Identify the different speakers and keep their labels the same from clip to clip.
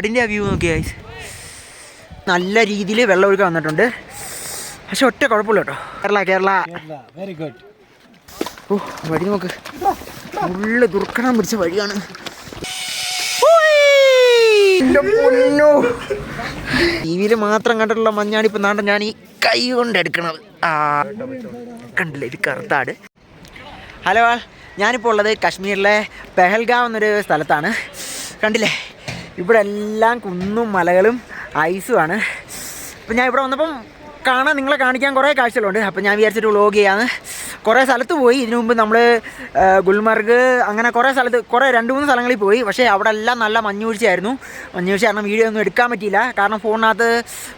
Speaker 1: കാടിന്റെ വ്യൂ നോക്കിയാൽ നല്ല രീതിയിൽ വെള്ളം ഒഴുക്കാൻ വന്നിട്ടുണ്ട്. പക്ഷെ ഒറ്റ കുഴപ്പമില്ല കേട്ടോ. കേരള കേരള.
Speaker 2: വെരി ഗുഡ്
Speaker 1: ഓ വഴി നോക്ക്. ഫുള്ള് ദുർഘടം പിടിച്ച വഴിയാണ്. ടി വിയിൽ മാത്രം കണ്ടിട്ടുള്ള മഞ്ഞാണ് ഇപ്പം നാണ്ട ഞാൻ ഈ കൈ കൊണ്ട് എടുക്കണത്. ആ കണ്ടില്ലേ ഇത് കറുത്താട്. ഹലോ ഞാനിപ്പോൾ ഉള്ളത് കാശ്മീരിലെ പെഹൽഗാവ് എന്നൊരു സ്ഥലത്താണ്. കണ്ടില്ലേ? ഇവിടെ എല്ലാം കുന്നും മലകളും ഐസുമാണ് അപ്പം ഞാൻ ഇവിടെ വന്നപ്പം കാണാൻ നിങ്ങളെ കാണിക്കാൻ കുറേ കാഴ്ചകളുണ്ട്. അപ്പം ഞാൻ വിചാരിച്ചിട്ട് വ്ളോഗ് ചെയ്യാന്ന്. കുറേ സ്ഥലത്ത് പോയി. ഇതിനു മുമ്പ് നമ്മൾ ഗുൽമർഗ് അങ്ങനെ കുറേ സ്ഥലത്ത് കുറേ രണ്ട് മൂന്ന് സ്ഥലങ്ങളിൽ പോയി. പക്ഷേ അവിടെ എല്ലാം നല്ല മഞ്ഞുവീഴ്ചയായിരുന്നു. മഞ്ഞുവീഴ്ച കാരണം വീഡിയോ ഒന്നും എടുക്കാൻ പറ്റിയില്ല. കാരണം ഫോണിനകത്ത്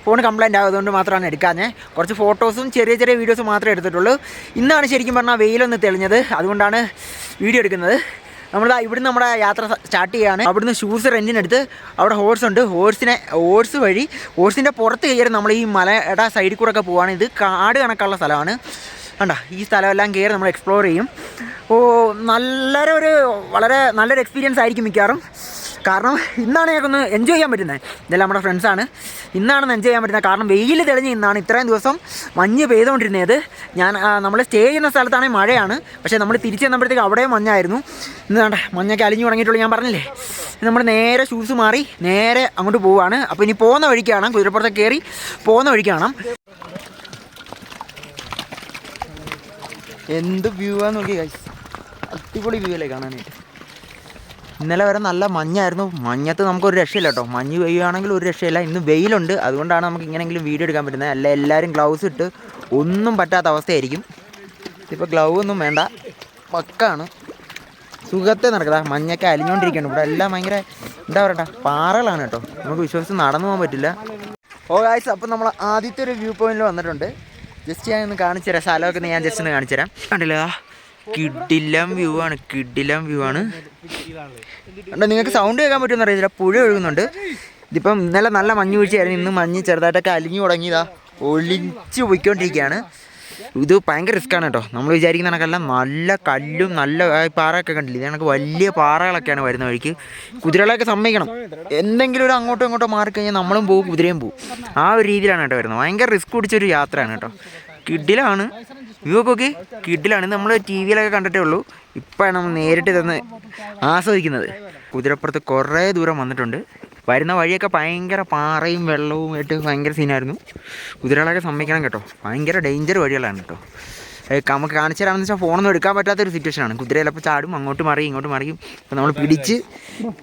Speaker 1: ഫോൺ കംപ്ലൈന്റ് ആയതുകൊണ്ട് മാത്രമാണ് എടുക്കാഞ്ഞത് കുറച്ച് ഫോട്ടോസും ചെറിയ ചെറിയ വീഡിയോസും മാത്രമേ എടുത്തിട്ടുള്ളൂ. ഇന്നാണ് ശരിക്കും പറഞ്ഞാൽ വെയിലൊന്ന് തെളിഞ്ഞത്. അതുകൊണ്ടാണ് വീഡിയോ എടുക്കുന്നത്. നമ്മൾ ഇവിടുന്ന് നമ്മുടെ യാത്ര സ്റ്റാർട്ട് ചെയ്യുകയാണ് അവിടുന്ന് ഷൂസ് റെന്റിനെടുത്ത് അവിടെ ഹോഴ്സ് ഉണ്ട്. ഹോഴ്സിനെ ഹോഴ്സ് വഴി ഹോഴ്സിന്റെ പുറത്ത് കയറി നമ്മൾ ഈ മലയുടെ സൈഡിൽ കൂടെ ഒക്കെ പോവുകയാണ് ഇത് കാട് കണക്കുള്ള സ്ഥലമാണ്. കണ്ട? ഈ സ്ഥലമെല്ലാം കയറി നമ്മൾ എക്സ്പ്ലോർ ചെയ്യും. ഓ നല്ലൊരു വളരെ നല്ലൊരു എക്സ്പീരിയൻസ് ആയിരിക്കും മിക്കവാറും. കാരണം ഇന്നാണ് ഞങ്ങൾക്കൊന്ന് എൻജോയ് ചെയ്യാൻ പറ്റുന്നത് ഇതെല്ലാം നമ്മുടെ ഫ്രണ്ട്സാണ് ഇന്നാണ് എൻജോയ് ചെയ്യാൻ പറ്റുന്നത് കാരണം വെയിൽ തെളിഞ്ഞ് ഇന്നാണ് ഇത്രയും ദിവസം മഞ്ഞ് പെയ്തുകൊണ്ടിരുന്നത്. ഞാൻ നമ്മൾ സ്റ്റേ ചെയ്യുന്ന സ്ഥലത്താണെങ്കിൽ മഴയാണ്. പക്ഷേ നമ്മൾ തിരിച്ച് ചെന്നപ്പോഴത്തേക്ക് അവിടെയും മഞ്ഞായിരുന്നു. ഇന്ന് വേണ്ട മഞ്ഞൊക്കെ അലിഞ്ഞു തുടങ്ങിയിട്ടുള്ളൂ ഞാൻ പറഞ്ഞില്ലേ? നമ്മൾ നേരെ ഷൂസ് മാറി നേരെ അങ്ങോട്ട് പോവുകയാണ് അപ്പോൾ ഇനി പോകുന്ന വഴിക്കാണ് കുതിരപ്പുറത്ത് കയറി പോകുന്ന വഴിക്കാണ് എന്ത് വ്യൂ ആണെന്ന് നോക്കി അടിപൊളി വ്യൂ അല്ലേ കാണാനായിട്ട്? ഇന്നലെ വരെ നല്ല മഞ്ഞായിരുന്നു. മഞ്ഞത്ത് നമുക്കൊരു രക്ഷയില്ല കേട്ടോ മഞ്ഞ് പെയ്യുകയാണെങ്കിൽ ഒരു രക്ഷയില്ല. ഇന്ന് വെയിലുണ്ട്. അതുകൊണ്ടാണ് നമുക്ക് ഇങ്ങനെങ്കിലും വീഡിയോ എടുക്കാൻ പറ്റുന്നത്. അല്ല എല്ലാവരും ഗ്ലൗസ് ഇട്ട് ഒന്നും പറ്റാത്ത അവസ്ഥയായിരിക്കും. ഇപ്പോൾ ഗ്ലൗ ഒന്നും വേണ്ട. പക്കാണ്. സുഖത്തെ നടക്കുക മഞ്ഞൊക്കെ അലിഞ്ഞുകൊണ്ടിരിക്കുകയാണ് ഇവിടെ എല്ലാം ഭയങ്കര എന്താ പറയട്ടെ? പാറകളാണ് കേട്ടോ നമുക്ക് വിശ്വസിച്ച് നടന്നു പോകാൻ പറ്റില്ല. ഓ ഗായ്സ് അപ്പം നമ്മൾ ആദ്യത്തെ ഒരു വ്യൂ പോയിന്റിൽ വന്നിട്ടുണ്ട്. ജസ്റ്റ് ഞാൻ ഒന്ന് കാണിച്ചു തരാം. സ്ഥലമൊക്കെ ഞാൻ ജസ്റ്റ് ഒന്ന് കാണിച്ചു തരാം. കണ്ടില്ല? കിഡിലം വ്യൂ ആണ് കിഡിലം വ്യൂ ആണ്. നിങ്ങൾക്ക് സൗണ്ട് കേൾക്കാൻ പറ്റുമെന്ന് അറിയത്തില്ല പുഴ ഒഴുകുന്നുണ്ട്. ഇതിപ്പം ഇന്നലെ നല്ല മഞ്ഞ് വീഴ്ചയായിരുന്നു. ഇന്ന് മഞ്ഞ് ചെറുതായിട്ടൊക്കെ അലിഞ്ഞു തുടങ്ങിയതാ ഒളിച്ചു പോയിക്കൊണ്ടിരിക്കുകയാണ്. ഇത് ഭയങ്കര റിസ്ക്കാണ് കേട്ടോ. നമ്മൾ വിചാരിക്കുന്ന കണക്കല്ല നല്ല കല്ലും നല്ല പാറയൊക്കെ കണ്ടില്ല? ഇത് കണക്ക് വലിയ പാറകളൊക്കെയാണ് വരുന്ന വഴിക്ക്. കുതിരകളൊക്കെ സമ്മതിക്കണം. എന്തെങ്കിലും ഒരു അങ്ങോട്ടും ഇങ്ങോട്ടും മാറിക്കഴിഞ്ഞാൽ നമ്മളും പോകും കുതിരയും പോകും. ആ ഒരു രീതിയിലാണ് കേട്ടോ വരുന്നത്. ഭയങ്കര റിസ്ക് പിടിച്ചൊരു യാത്രയാണ് കേട്ടോ. കിഡിലാണ്. വ്യൂ കിഡിലാണ് നമ്മൾ ടി വിയിലൊക്കെ കണ്ടിട്ടേ ഉള്ളൂ. ഇപ്പോഴാണ് നമ്മൾ നേരിട്ട് ഇതൊന്ന് ആസ്വദിക്കുന്നത്. കുതിരപ്പുറത്ത് കുറേ ദൂരം വന്നിട്ടുണ്ട്. വരുന്ന വഴിയൊക്കെ ഭയങ്കര പാറയും വെള്ളവും ആയിട്ട് ഭയങ്കര സീനായിരുന്നു കുതിരകളൊക്കെ സമ്മതിക്കണം കേട്ടോ. ഭയങ്കര ഡേഞ്ചർ വഴികളാണ് കേട്ടോ. നമുക്ക് കാണിച്ചു തരാമെന്ന് വെച്ചാൽ ഫോണൊന്നും എടുക്കാൻ പറ്റാത്തൊരു സിറ്റുവേഷനാണ് കുതിര ചിലപ്പോൾ ചാടും അങ്ങോട്ട് മറിയും ഇങ്ങോട്ട് മറിയും. അപ്പോൾ നമ്മൾ പിടിച്ച്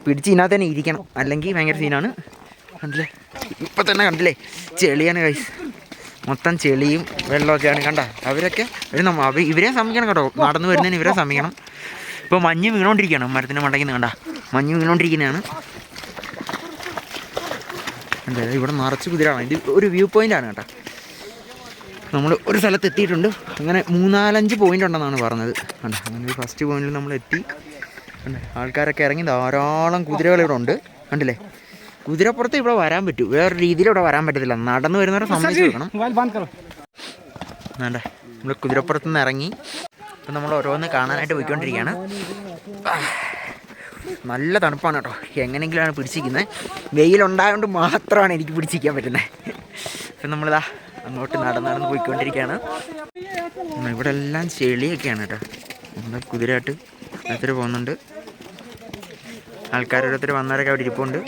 Speaker 1: പിടിച്ച് ഇതിനകത്ത് തന്നെ ഇരിക്കണം. അല്ലെങ്കിൽ ഭയങ്കര സീനാണ് കണ്ടില്ലേ? ഇപ്പം തന്നെ കണ്ടില്ലേ? ചെളിയാണ് കൈസ് മൊത്തം ചെളിയും വെള്ളമൊക്കെയാണ്. കണ്ട? അവരൊക്കെ അവർ നമ്മ ഇവരെ സമ്മതിക്കണം കേട്ടോ. നടന്നു വരുന്നതിന് ഇവരെ സമ്മതിക്കണം. ഇപ്പോൾ മഞ്ഞ് വീണോണ്ടിരിക്കുകയാണ്. മരത്തിന്റെ മണ്ടയ്ക്ക് കണ്ട. മഞ്ഞ് വീണോണ്ടിരിക്കുന്നതാണ്. എന്താ ഇവിടെ നിറച്ച് കുതിരാണ്. ഇത് ഒരു വ്യൂ പോയിന്റാണ് കേട്ടോ. നമ്മൾ ഒരു സ്ഥലത്ത് എത്തിയിട്ടുണ്ട്. അങ്ങനെ മൂന്നാലഞ്ച് പോയിന്റ് ഉണ്ടെന്നാണ് പറഞ്ഞത്. കണ്ട? അങ്ങനെ ഫസ്റ്റ് പോയിന്റിൽ നമ്മൾ എത്തി. ആൾക്കാരൊക്കെ ഇറങ്ങി ധാരാളം കുതിരകൾ ഇവിടെ ഉണ്ട്. കണ്ടില്ലേ? കുതിരപ്പുറത്ത് ഇവിടെ വരാൻ പറ്റും. വേറെ രീതിയിൽ ഇവിടെ വരാൻ പറ്റത്തില്ല. നടന്നു വരുന്നവരെ
Speaker 2: സമ്മതിക്കണം
Speaker 1: വേണ്ട. നമ്മൾ കുതിരപ്പുറത്ത് നിന്ന് ഇറങ്ങി. ഇപ്പം നമ്മൾ ഓരോന്ന് കാണാനായിട്ട് പോയിക്കൊണ്ടിരിക്കുകയാണ്. നല്ല തണുപ്പാണ് കേട്ടോ. എങ്ങനെയെങ്കിലാണ് പിടിച്ചിരിക്കുന്നത് വെയിലുണ്ടായതുകൊണ്ട് മാത്രമാണ് എനിക്ക് പിടിച്ചിരിക്കാൻ പറ്റുന്നത് അപ്പം നമ്മളിതാ അങ്ങോട്ട് നടന്ന് നടന്ന് പോയിക്കൊണ്ടിരിക്കുകയാണ്. ഇവിടെ എല്ലാം ചെളിയൊക്കെയാണ് കേട്ടോ. നമ്മൾ കുതിരയായിട്ട് ഓരോരുത്തർ പോകുന്നുണ്ട്. ആൾക്കാരോരോരുത്തർ വന്നവരൊക്കെ അവിടെ ഇരിപ്പുണ്ട്.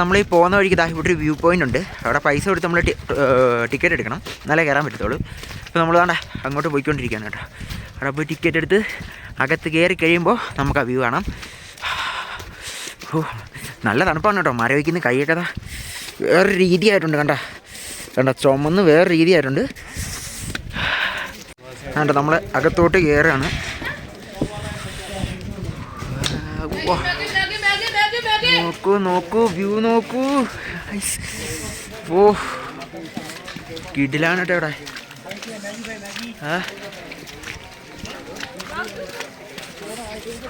Speaker 1: നമ്മൾ ഈ പോകുന്ന വഴിക്ക് ഇതാ ഇവിടെ ഒരു വ്യൂ പോയിന്റ് ഉണ്ട്. അവിടെ പൈസ കൊടുത്ത് നമ്മൾ ടിക്കറ്റ് എടുക്കണം. എന്നാലേ കയറാൻ പറ്റത്തുള്ളൂ. അപ്പോൾ നമ്മൾ വേണ്ട അങ്ങോട്ട് പോയിക്കൊണ്ടിരിക്കുകയാണ് കേട്ടോ. അവിടെ പോയി ടിക്കറ്റ് എടുത്ത് അകത്ത് കയറി കഴിയുമ്പോൾ നമുക്ക് ആ വ്യൂ കാണാം. ഓ നല്ല തണുപ്പാണ് കേട്ടോ. മര വയ്ക്കുന്ന കൈയൊക്കെ വേറെ രീതിയായിട്ടുണ്ട് കണ്ട. കണ്ട ചുമന്ന് വേറെ രീതിയായിട്ടുണ്ട്. കണ്ട നമ്മൾ അകത്തോട്ട് കയറുകയാണ്. നോക്കൂ നോക്കൂ വ്യൂ നോക്കൂ. ഓ കിടിലാണ് കേട്ടോ ഇവിടെ.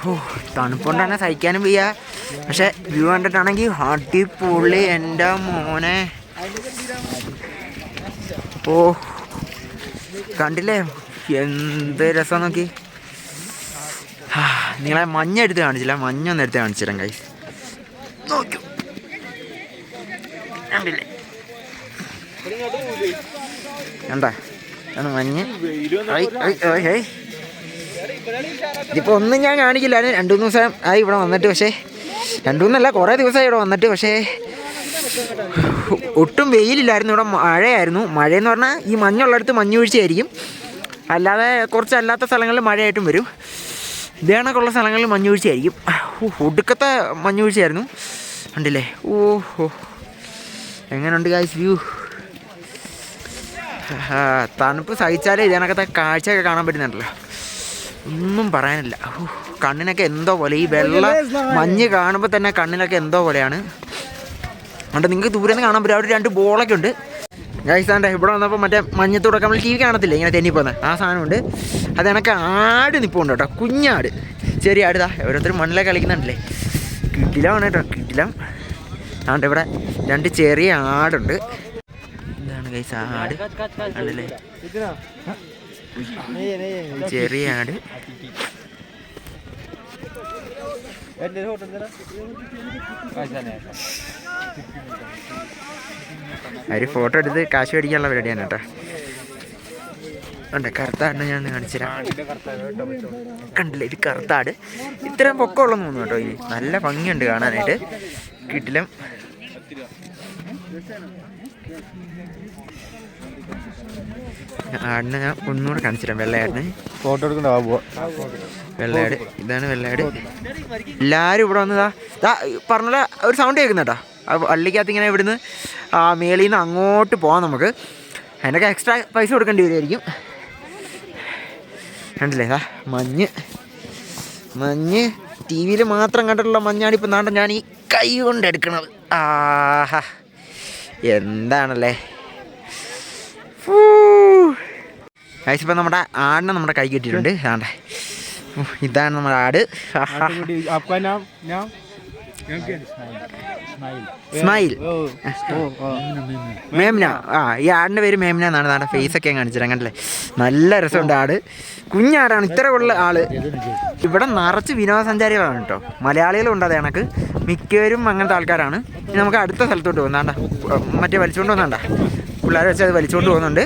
Speaker 1: ഓ തണുപ്പുകൊണ്ടാണ് സഹിക്കാനും വയ്യ. പക്ഷെ വ്യൂ കണ്ടിട്ടാണെങ്കിൽ അടിപൊളി എന്റെ മോനെ. ഓ. കണ്ടില്ലേ? എന്ത് രസം നോക്കി. നിങ്ങളെ മഞ്ഞ എടുത്ത് കാണിച്ചില്ല. മഞ്ഞ ഒന്ന് എടുത്ത് കാണിച്ചിരാം കൈസ് നോക്കൂ. കണ്ടില്ലേ? എന്താ ആണ് മഞ്ഞ്. ഐ, ഐ, ഐ, ഐ. ഇതിപ്പോ ഒന്നും ഞാൻ കാണിക്കില്ല. രണ്ടു മൂന്ന് ദിവസം ആയി ഇവിടെ വന്നിട്ട് പക്ഷേ. രണ്ടു മൂന്നല്ല കുറേ ദിവസമായി ഇവിടെ വന്നിട്ട് പക്ഷേ. ഒട്ടും വെയിലില്ലായിരുന്നു. ഇവിടെ മഴയായിരുന്നു. മഴ എന്ന് പറഞ്ഞാൽ ഈ മഞ്ഞുള്ളിടത്ത് മഞ്ഞ് വീഴ്ചയായിരിക്കും. അല്ലാതെ കുറച്ച് അല്ലാത്ത സ്ഥലങ്ങളിൽ മഴയായിട്ടും വരും. ഇതേ സ്ഥലങ്ങളിൽ മഞ്ഞ് വീഴ്ചയായിരിക്കും. ഒടുക്കത്തെ മഞ്ഞ് വീഴ്ചയായിരുന്നു കണ്ടില്ലേ? ഓ ഹോ. എങ്ങനെയുണ്ട് ഗായ്സ് വ്യൂ തണുപ്പ് സഹിച്ചാലേ ഇതിനകത്തെ കാഴ്ചയൊക്കെ കാണാൻ പറ്റുന്നുണ്ടല്ലോ. ഒന്നും പറയാനില്ല. ഓ കണ്ണിനൊക്കെ എന്തോ പോലെ. ഈ വെള്ള മഞ്ഞ് കാണുമ്പോൾ തന്നെ കണ്ണിനൊക്കെ എന്തോ പോലെയാണ്. അതുകൊണ്ട് നിങ്ങൾക്ക് ദൂരെ നിന്ന് കാണാൻ പറ്റും. അവിടെ രണ്ട് ബോളൊക്കെ ഉണ്ട്. ഗൈസാന്റെ ഇവിടെ വന്നപ്പോൾ മറ്റേ മഞ്ഞത്തോടൊക്കെ നമ്മൾ ടി വി കാണത്തില്ലേ? ഇങ്ങനെ തെന്നിപ്പോന്ന് ആ സാധനമുണ്ട്. അത് കണക്ക് ആട് നിൽപ്പുണ്ട് കേട്ടോ. കുഞ്ഞാട്. ചെറിയ ആടുതാ ഓരോരുത്തർ മണ്ണിലൊക്കെ കളിക്കുന്നുണ്ടല്ലേ? കിടിലമാണ് കേട്ടോ കിടിലം. അതുകൊണ്ട് ഇവിടെ രണ്ട് ചെറിയ ആടുണ്ട്. ഇതാണ് ഗൈസ് ആ ആട്. ആണല്ലേ ചെറിയ ആട്. ഒരു ഫോട്ടോ എടുത്ത് കാശ് മേടിക്കാനുള്ള പരിപാടിയാണ് കേട്ടോ. ഉണ്ട് കറുത്താടിനെ ഞാൻ കാണിച്ചുതരാം കണ്ടില്ല ഇത് കറുത്താട് ഇത്രയും പൊക്കമുള്ളെന്ന് തോന്നുന്നു കേട്ടോ ഈ. നല്ല ഭംഗിയുണ്ട് കാണാനായിട്ട്. കിട്ടിലും ആടിനെ ഞാൻ ഒന്നുകൂടെ കാണിച്ചിരാം വെള്ളയാടിനെ.
Speaker 2: ഫോട്ടോ എടുക്കണ്ട
Speaker 1: വെള്ളയാട്. ഇതാണ് വെള്ളയാട്. എല്ലാവരും ഇവിടെ വന്നതാ. ദാ പറഞ്ഞ ഒരു സൗണ്ട് കേൾക്കുന്ന കേട്ടോ ആ വള്ളിക്കകത്ത് ഇങ്ങനെ ഇവിടുന്ന് ആ മേളിൽ നിന്ന് അങ്ങോട്ട് പോകാം നമുക്ക്. അതിനൊക്കെ എക്സ്ട്രാ പൈസ കൊടുക്കേണ്ടി വരുമായിരിക്കും കണ്ടില്ലേ? ദാ മഞ്ഞ്. മഞ്ഞ്. ടി വിയിൽ മാത്രം കണ്ടിട്ടുള്ള മഞ്ഞാണ് ഇപ്പം നാണ്ട ഞാൻ ഈ കൈ കൊണ്ട് എടുക്കണത്. ആഹാ. എന്താണല്ലേ? ഗൈസ് ഇപ്പം നമ്മുടെ ആടിനെ നമ്മുടെ കൈ കിട്ടിയിട്ടുണ്ട്. ആണ്ടേ ഇതാണ് നമ്മുടെ ആട്. സ്മൈൽ. മേംന ആ ഈ ആടിന്റെ പേര് മേംന എന്നാണ് നാടെ ഫേസ് ഒക്കെ കാണിച്ചിട്ടുണ്ട് കണ്ടില്ലേ? നല്ല രസമുണ്ട് ആട്. കുഞ്ഞാടാണ് ഇത്ര ഉള്ള ആൾ. ഇവിടെ നിറച്ച് വിനോദസഞ്ചാരികളാണ് കേട്ടോ. മലയാളികളും ഉണ്ട് അത് കണക്ക്. മിക്കവരും അങ്ങനത്തെ ആൾക്കാരാണ്. നമുക്ക് അടുത്ത സ്ഥലത്തോട്ട് പോകുന്നതാണ്ടാ. മറ്റേ വലിച്ചുകൊണ്ട് പോകുന്നതാണ്ടാ. പിള്ളേരെ വെച്ച് അത് വലിച്ചുകൊണ്ട് പോകുന്നുണ്ട്.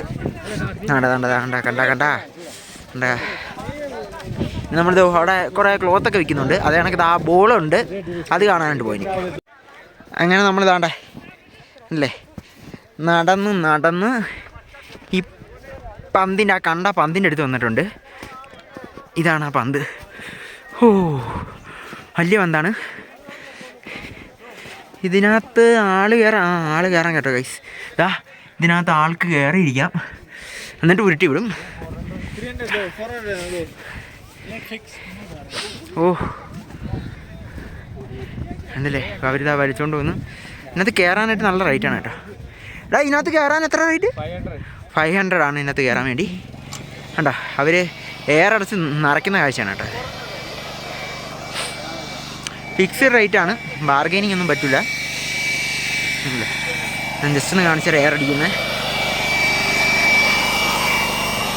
Speaker 1: കണ്ട കണ്ട കണ്ട കണ്ട കണ്ട. നമ്മളിത് അവിടെ കുറേ ക്ലോത്ത് ഒക്കെ വിൽക്കുന്നുണ്ട് അത് കണക്ക് ആ ബോളുണ്ട്. അത് കാണാനായിട്ട് പോയി അങ്ങനെ നമ്മൾ ഇതാണ്ടേ അല്ലേ? നടന്ന് നടന്ന് ഈ പന്തിന്റെ ആ കണ്ട പന്തിന്റെ അടുത്ത് വന്നിട്ടുണ്ട്. ഇതാണ് ആ പന്ത്. ഓ വലിയ പന്താണ്. ഇതിനകത്ത് ആൾ കയറാൻ ആ ആൾ കയറാൻ കേട്ടോ ഗൈസ് ഇതാ ഇതിനകത്ത് ആൾക്ക് കയറിയിരിക്കാം. എന്നിട്ട് ഉരുട്ടി വിടും. ഓ. ഉണ്ടല്ലേ അവരിതാ വലിച്ചോണ്ട് വന്നു. ഇതിനകത്ത് കയറാനായിട്ട് നല്ല റേറ്റാണ് കേട്ടോ. എടാ ഇതിനകത്ത് കയറാൻ എത്ര റേറ്റ് ഫൈവ് ഹൺഡ്രഡ് ആണ് ഇതിനകത്ത് കയറാൻ വേണ്ടി. കണ്ടോ? അവർ എയർ അടച്ച് നിറയ്ക്കുന്ന കാഴ്ചയാണ് കേട്ടോ. ഫിക്സ്ഡ് റേറ്റ് ആണ്. ബാർഗൈനിങ് ഒന്നും പറ്റില്ല ഞാൻ ജസ്റ്റ് ഒന്ന് കാണിച്ചാൽ എയർ അടിക്കുന്നത്